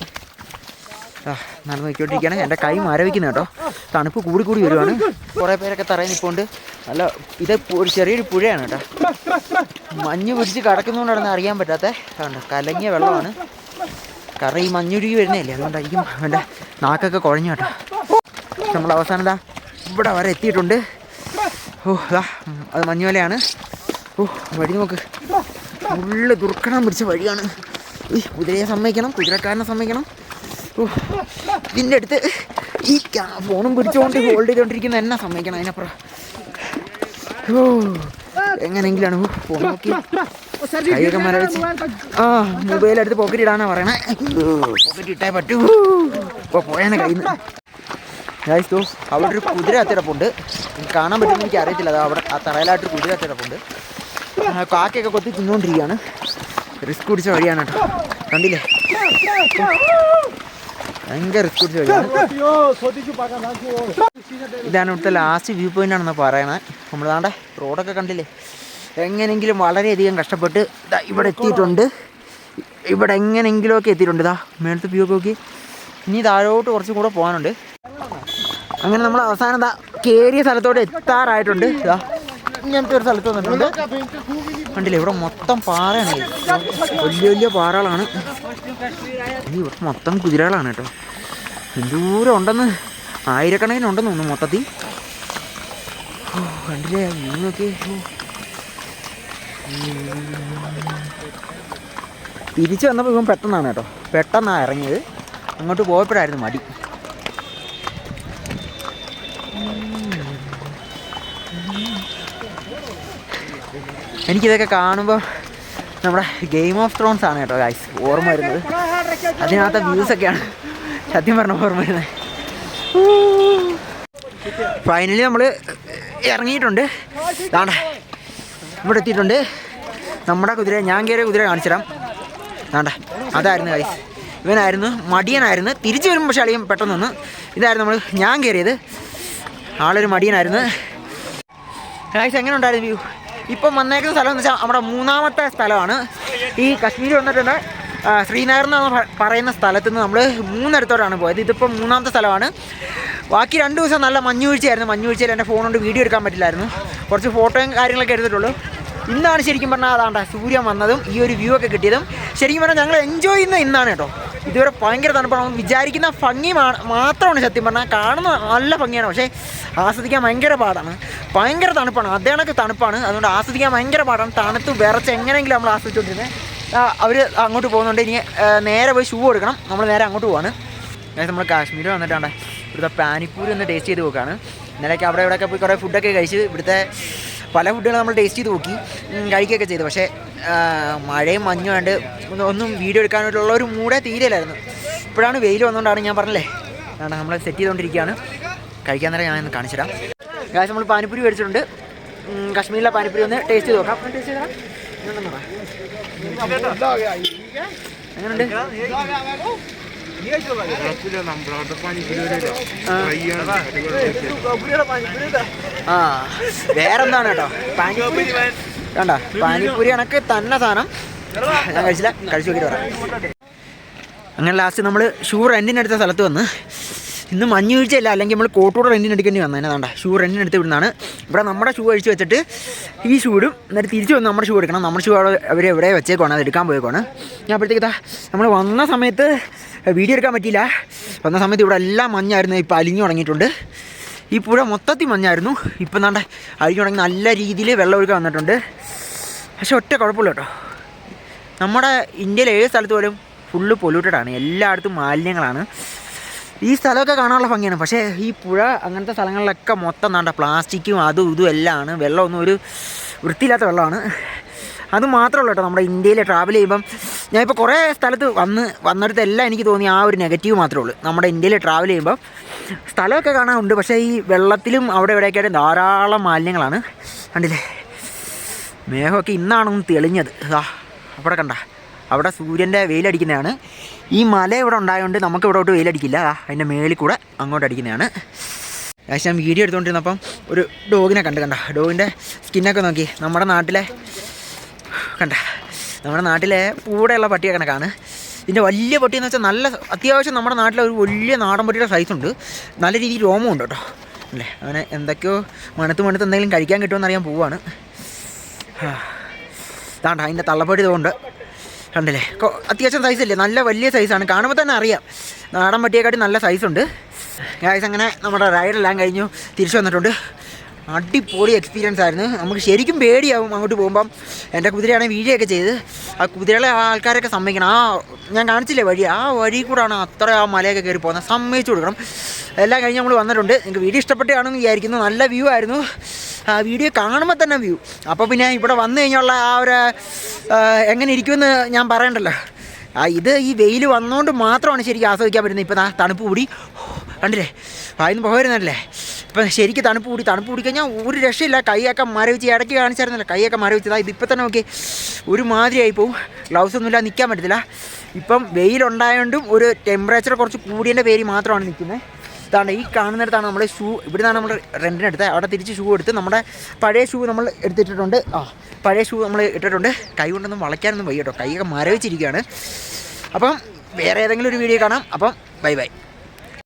Speaker 1: നടന്ന് നോക്കിക്കൊണ്ടിരിക്കുകയാണ്. എന്റെ കൈ മരവിക്കുന്ന കേട്ടോ. തണുപ്പ് കൂടി കൂടി വരുവാണ്. കുറേ പേരൊക്കെ തറയിൽ നിൽപ്പുണ്ട് നല്ല ഇത് ഒരു ചെറിയൊരു പുഴയാണ് കേട്ടോ. മഞ്ഞ് പിടിച്ച് കിടക്കുന്നതുകൊണ്ടാണെന്ന് അറിയാൻ പറ്റാത്ത. കണ്ടോ കലങ്ങിയ വെള്ളമാണ്. കാരണം ഈ മഞ്ഞുരുകി വരുന്നതല്ലേ അതുകൊണ്ടായിരിക്കും എന്റെ നാക്കൊക്കെ കുഴഞ്ഞു കേട്ടോ. നമ്മൾ അവസാനം ഇതാ ഇവിടെ വരെ എത്തിയിട്ടുണ്ട്. ഓ ദാ അത് മഞ്ഞുമലയാണ് ഓ വഴി നോക്ക്. ഫുള്ള് ദുർഘടം പിടിച്ച വഴിയാണ്. ഈ കുതിരയെ സമ്മതിക്കണം കുതിരക്കാരനെ സമ്മതിക്കണം. ഇതിന്റെ അടുത്ത് ഈ ഫോണും പിടിച്ചുകൊണ്ട് ഹോൾഡ് ചെയ്തുകൊണ്ടിരിക്കുന്ന എന്നെ സമ്മതിക്കണം അതിനപ്പുറം. ഓ എങ്ങനെയെങ്കിലാണ് ഫോൺ നോക്കി. കൈയൊക്കെ ആ മൊബൈൽ എടുത്ത് പോക്കറ്റ് ഇടാനാ പറയണേ. പോക്കറ്റ് ഇട്ടേ പറ്റൂ. ഇപ്പോൾ പോയാണ് കയ്യിൽ നിന്ന് അവിടെ ഒരു കുതിര അത്തിടപ്പുണ്ട് കാണാൻ പറ്റുമെന്ന് എനിക്ക് അറിയത്തില്ല അത് അവിടെ ആ തറയിലായിട്ടൊരു കുതിര അത്തിടപ്പുണ്ട് കാക്കയൊക്കെ കൊത്തി തിന്നുകൊണ്ടിരിക്കുകയാണ്. റിസ്ക് പിടിച്ച വഴിയാണ് കേട്ടോ. കണ്ടില്ലേ? ഭയങ്കര ഇതാണ് ഇവിടുത്തെ ലാസ്റ്റ് വ്യൂ പോയിന്റ് ആണെന്ന് പറയണത് നമ്മൾ താണ്ടെ റോഡൊക്കെ കണ്ടില്ലേ? എങ്ങനെങ്കിലും വളരെയധികം കഷ്ടപ്പെട്ട് ഇവിടെ എത്തിയിട്ടുണ്ട്. ഇവിടെ എങ്ങനെങ്കിലുമൊക്കെ എത്തിയിട്ടുണ്ട്. ഇതാ മേളത്തെ വ്യൂ നോക്കി. ഇനി താഴോട്ട് കുറച്ചും കൂടെ പോകാനുണ്ട്. അങ്ങനെ നമ്മൾ അവസാനം എന്താ കയറിയ സ്ഥലത്തോട്ട് എത്താറായിട്ടുണ്ട്. ഇതാ ഇങ്ങനത്തെ ഒരു സ്ഥലത്ത് വന്നിട്ടുണ്ട്. കണ്ടില്ലേ? ഇവിടെ മൊത്തം പാറയാണ്. വലിയ വലിയ പാറകളാണ്. ഇവിടെ മൊത്തം കുതിരകളാണ് കേട്ടോ. എന്തൂരം ഉണ്ടെന്ന് ആയിരക്കണക്കിന് ഉണ്ടെന്ന് തോന്നുന്നു മൊത്തത്തിൽ. കണ്ടില്ലേ? വ്യൂ തിരിച്ചു വന്നപ്പോൾ ഇവൻ പെട്ടെന്നാണ് കേട്ടോ. പെട്ടെന്നാണ് ഇറങ്ങിയത്. അങ്ങോട്ട് പോയപ്പോഴായിരുന്നു മടി. എനിക്കിതൊക്കെ കാണുമ്പോൾ നമ്മുടെ ഗെയിം ഓഫ് ത്രോൺസ് ആണ് കേട്ടോ ഗൈസ് ഓർമ്മ വരുന്നത്. അതിനകത്തെ വ്യൂസൊക്കെയാണ് സത്യം പറഞ്ഞ ഓർമ്മ വരുന്നത്. ഫൈനലി നമ്മൾ ഇറങ്ങിയിട്ടുണ്ട്. ദാണ്ട ഇവിടെ എത്തിയിട്ടുണ്ട്. നമ്മുടെ കുതിര ഞാൻ കയറിയ കുതിര കാണിച്ചിടാം വേണ്ട അതായിരുന്നു ഗൈസ് ഇവനായിരുന്നു മടിയനായിരുന്നു. തിരിച്ചു വരുമ്പോൾ പക്ഷേ അളിയും പെട്ടെന്ന് വന്നു ഇതായിരുന്നു നമ്മൾ ഞാൻ കയറിയത്. ആളൊരു മടിയനായിരുന്നു. ഗൈസ് എങ്ങനെ ഉണ്ടായിരുന്നു വ്യൂ ഇപ്പം വന്നേക്കുന്ന സ്ഥലം എന്ന് വെച്ചാൽ നമ്മുടെ മൂന്നാമത്തെ സ്ഥലമാണ്. ഈ കശ്മീർ വന്നിട്ടുണ്ട് ശ്രീനഗർ എന്ന് പറയുന്ന സ്ഥലത്ത് നിന്ന് നമ്മൾ മൂന്നിടത്തോടാണ് പോയത്. ഇതിപ്പം മൂന്നാമത്തെ സ്ഥലമാണ്. ബാക്കി രണ്ട് ദിവസം നല്ല മഞ്ഞുവീഴ്ചയായിരുന്നു. മഞ്ഞുവീഴ്ചയിൽ എന്റെ ഫോണുകൊണ്ട് കൊണ്ട് വീഡിയോ എടുക്കാൻ പറ്റില്ലായിരുന്നു. കുറച്ച് ഫോട്ടോയും കാര്യങ്ങളൊക്കെ എടുത്തിട്ടുള്ളൂ. ഇന്നാണ് ശരിക്കും പറഞ്ഞാൽ അതാണ്ട സൂര്യൻ വന്നതും ഈ ഒരു വ്യൂ ഒക്കെ കിട്ടിയതും. ശരിക്കും പറഞ്ഞാൽ ഞങ്ങൾ എൻജോയ് ചെയ്യുന്ന ഇന്നാണ് കേട്ടോ. ഇതുവരെ ഭയങ്കര തണുപ്പാണ്. വിചാരിക്കുന്ന ഭംഗി മാത്രമാണ് സത്യം പറഞ്ഞാൽ കാണുന്ന നല്ല ഭംഗിയാണ്. പക്ഷേ ആസ്വദിക്കാൻ ഭയങ്കര പാടാണ്. ഭയങ്കര തണുപ്പാണ്. അതേ തണുപ്പാണ്. അതുകൊണ്ട് ആസ്വദിക്കാൻ ഭയങ്കര പാടാണ്. തണുത്ത് വിറച്ച് എങ്ങനെയെങ്കിലും നമ്മൾ ആസ്വദിച്ചുകൊണ്ടിരുന്നത് അവർ അങ്ങോട്ട് പോകുന്നുണ്ട്. ഇനി നേരെ പോയി ഷൂ കൊടുക്കണം നമ്മൾ നേരെ അങ്ങോട്ട് പോവാണ്. നമ്മൾ കാശ്മീർ വന്നിട്ടാണ്. ഇവിടുത്തെ പാനിപ്പൂരി ഒന്ന് ടേസ്റ്റ് ചെയ്ത് നോക്കുകയാണ് ഇന്നലെയൊക്കെ അവിടെ ഇവിടെയൊക്കെ പോയി കുറേ ഫുഡൊക്കെ കഴിച്ച് ഇവിടുത്തെ പല ഫുഡുകൾ നമ്മൾ ടേസ്റ്റ് ചെയ്ത് നോക്കി കഴിക്കുകയൊക്കെ ചെയ്തു. പക്ഷേ മഴയും മഞ്ഞും ആണ്ട് ഒന്നും- വീഡിയോ എടുക്കാനായിട്ടുള്ള ഒരു മൂടേ തീരെയില്ലായിരുന്നു. ഇപ്പോഴാണ് വെയിൽ വന്നുകൊണ്ടാണ് ഞാൻ പറഞ്ഞില്ലേ? അതാണ് നമ്മൾ സെറ്റ് ചെയ്തുകൊണ്ടിരിക്കുകയാണ് കഴിക്കാൻ നേരം ഞാനൊന്ന് കാണിച്ചുതരാം ഗാസ് നമ്മൾ പാനിപ്പൂരി മേടിച്ചിട്ടുണ്ട്. കാശ്മീരിലെ പാനിപ്പൂരി ഒന്ന് ടേസ്റ്റ് ചെയ്ത് നോക്കാം. ടേസ്റ്റ് ആ വേറെന്താണ് കേട്ടോ? പാനിപ്പൂരി വേണ്ട പാനിപ്പൂരി കണക്ക് തന്നെ സാധനം. ഞാൻ കഴിച്ചില്ല. കഴിച്ചു നോക്കിയിട്ട് പറയാം. അങ്ങനെ ലാസ്റ്റ് നമ്മൾ ഷൂ റെന്റിനെടുത്ത സ്ഥലത്ത് വന്ന് ഇന്ന് മഞ്ഞ് വീഴ്ചയല്ല അല്ലെങ്കിൽ നമ്മൾ കോട്ടൂടെ റെന്റിന് എടുക്കേണ്ടി വന്നതിനെ വേണ്ട ഷൂ റെന്റിന് എടുത്ത് ഇവിടുന്നാണ്. ഇവിടെ നമ്മുടെ ഷൂ അഴിച്ച് വെച്ചിട്ട് ഈ ഷൂ ഇടും. എന്നിട്ട് തിരിച്ച് വന്ന് നമ്മുടെ ഷൂ എടുക്കണം. നമ്മുടെ ഷൂ അവർ എവിടെ വെച്ചേക്കുവാണ്? അത് എടുക്കാൻ പോയേക്കുവാണ്. ഞാൻ അപ്പോഴത്തേക്ക് നമ്മൾ വന്ന സമയത്ത് വീഡിയോ എടുക്കാൻ പറ്റിയില്ല. വന്ന സമയത്ത് ഇവിടെ എല്ലാം മഞ്ഞായിരുന്നു. ഇപ്പോൾ അലിഞ്ഞു തുടങ്ങിയിട്ടുണ്ട്. ഈ പുഴ മൊത്തത്തിൽ മഞ്ഞായിരുന്നു. ഇപ്പം നാണ്ട അലിഞ്ഞു തുടങ്ങി നല്ല രീതിയിൽ വെള്ളം ഒഴുക്കാൻ വന്നിട്ടുണ്ട്. പക്ഷെ ഒറ്റ കുഴപ്പമില്ല കേട്ടോ. നമ്മുടെ ഇന്ത്യയിലെ ഏത് സ്ഥലത്ത് പോലും ഫുള്ള് പൊല്യൂട്ടഡ് ആണ്. എല്ലായിടത്തും മാലിന്യങ്ങളാണ്. ഈ സ്ഥലമൊക്കെ കാണാനുള്ള ഭംഗിയാണ്. പക്ഷേ ഈ പുഴ അങ്ങനത്തെ സ്ഥലങ്ങളിലൊക്കെ മൊത്തം നാണ്ട പ്ലാസ്റ്റിക്കും അതും ഇതും എല്ലാം ആണ് വെള്ളമൊന്നും ഒരു വൃത്തിയില്ലാത്ത വെള്ളമാണ്. അത് മാത്രമല്ല കേട്ടോ നമ്മുടെ ഇന്ത്യയിൽ ട്രാവൽ ചെയ്യുമ്പം ഞാനിപ്പോൾ കുറേ സ്ഥലത്ത് വന്ന് വന്നിടത്തെല്ലാം എനിക്ക് തോന്നി ആ ഒരു നെഗറ്റീവ് മാത്രമേ ഉള്ളൂ. നമ്മുടെ ഇന്ത്യയിൽ ട്രാവൽ ചെയ്യുമ്പം സ്ഥലമൊക്കെ കാണാനുണ്ട് പക്ഷേ ഈ വെള്ളത്തിലും അവിടെ ഇവിടെയൊക്കെയായിട്ട് ധാരാളം മാലിന്യങ്ങളാണ്. കണ്ടില്ലേ? മേഘമൊക്കെ ഇന്നാണൊന്ന് തെളിഞ്ഞത്. ആ അവിടെ കണ്ട. അവിടെ സൂര്യന്റെ വെയിലടിക്കുന്നതാണ്. ഈ മല ഇവിടെ ഉണ്ടായതുകൊണ്ട് നമുക്ക് ഇവിടോട്ട് വെയിലടിക്കില്ല. അതിന്റെ മേളിൽ കൂടെ അങ്ങോട്ട് അടിക്കുന്നതാണ്. ഏകദേശം ഞാൻ വീഡിയോ എടുത്തുകൊണ്ടിരുന്നപ്പം ഒരു ഡോഗിനെ കണ്ട് കണ്ട. ഡോഗിന്റെ സ്കിന്നൊക്കെ നോക്കി. നമ്മുടെ നാട്ടിലെ കണ്ട നമ്മുടെ നാട്ടിലെ കൂടെയുള്ള പട്ടിയെ കണക്കാണ്. ഇതിന്റെ വലിയ പട്ടി എന്ന് വെച്ചാൽ നല്ല അത്യാവശ്യം നമ്മുടെ നാട്ടിലെ ഒരു വലിയ നാടൻ പട്ടിയുടെ സൈസ് ഉണ്ട്. നല്ല രീതിയിൽ ഉണ്ട് കേട്ടോ. അല്ലേ? അങ്ങനെ എന്തൊക്കെയോ മണത്ത് മണത്ത് എന്തെങ്കിലും കഴിക്കാൻ കിട്ടുമെന്ന് അറിയാൻ പോവാണ്. ഇതാണ്ട അതിന്റെ തള്ളപ്പടി ഇതുകൊണ്ട്. കണ്ടില്ലേ? അത്യാവശ്യം സൈസല്ലേ നല്ല വലിയ സൈസാണ് കാണുമ്പോൾ തന്നെ അറിയാം. നാടൻ പട്ടിയെക്കാട്ടി നല്ല സൈസുണ്ട് ഗായ്സ് അങ്ങനെ നമ്മുടെ റൈഡെല്ലാം കഴിഞ്ഞു. തിരിച്ചു വന്നിട്ടുണ്ട്. അടിപൊളി എക്സ്പീരിയൻസ് ആയിരുന്നു. നമുക്ക് ശരിക്കും പേടിയാവും അങ്ങോട്ട് പോകുമ്പം. എന്റെ കുതിരയാണ് വീഴുകയൊക്കെ ചെയ്ത് ആ കുതിരകളെ ആ ആൾക്കാരൊക്കെ സമ്മതിക്കണം. ആ ഞാൻ കാണിച്ചില്ലേ വഴി? ആ വഴി കൂടാണ് അത്ര ആ മലയൊക്കെ കയറി പോകുന്നത്. സമ്മതിച്ചു കൊടുക്കണം. എല്ലാം കഴിഞ്ഞ് നമ്മൾ വന്നിട്ടുണ്ട്. നിങ്ങൾക്ക് വീഡിയോ ഇഷ്ടപ്പെട്ടാണെന്ന് വിചാരിക്കുന്നു. നല്ല വ്യൂ ആയിരുന്നു. ആ വീഡിയോ കാണുമ്പോൾ തന്നെ വ്യൂ അപ്പോൾ പിന്നെ ഇവിടെ വന്നു കഴിഞ്ഞുള്ള ആ ഒരു എങ്ങനെ ഇരിക്കുമെന്ന് ഞാൻ പറയണ്ടല്ലോ. ആ ഇത് ഈ വെയിൽ വന്നുകൊണ്ട് മാത്രമാണ് ശരിക്കും ആസ്വദിക്കാൻ പറ്റുന്നത്. ഇപ്പോൾ തണുപ്പ് കൂടി. കണ്ടില്ലേ? വായിന്ന് പോയിരുന്നല്ലേ ഇപ്പം ശരിക്കും തണുപ്പ് കൂടി തണുപ്പ് കൂടി കഴിഞ്ഞാൽ ഒരു രക്ഷയില്ല. കൈയൊക്കെ മരവിച്ച് ഇടയ്ക്ക് കാണിച്ചായിരുന്നല്ലോ കൈയൊക്കെ മരവിച്ചതാ ഇതിപ്പോൾ തന്നെ നോക്കി ഒരു മാതിരിയായി പോവും. ഗ്ലൗസ് ഒന്നുമില്ല നിൽക്കാൻ പറ്റത്തില്ല. ഇപ്പം വെയിലുണ്ടായതുകൊണ്ടും ഒരു ടെമ്പറേച്ചർ കുറച്ച് കൂടിയതിന്റെ പേര് മാത്രമാണ് നിൽക്കുന്നത്. ഇതാണ് ഈ കാണുന്നിടത്താണ് നമ്മൾ ഷൂ ഇവിടുന്നാണ് നമ്മൾ റെന്റിനെടുത്ത് അവിടെ തിരിച്ച് ഷൂ എടുത്ത് നമ്മുടെ പഴയ ഷൂ നമ്മൾ എടുത്തിട്ടിട്ടുണ്ട്. ആ പഴയ ഷൂ നമ്മൾ ഇട്ടിട്ടുണ്ട്. കൈ കൊണ്ടൊന്നും വളയ്ക്കാനൊന്നും വയ്യ കേട്ടോ. കൈയൊക്കെ മരവിച്ചിരിക്കുകയാണ് അപ്പം വേറെ ഏതെങ്കിലും ഒരു വീഡിയോ കാണാം. അപ്പം ബൈ ബൈ.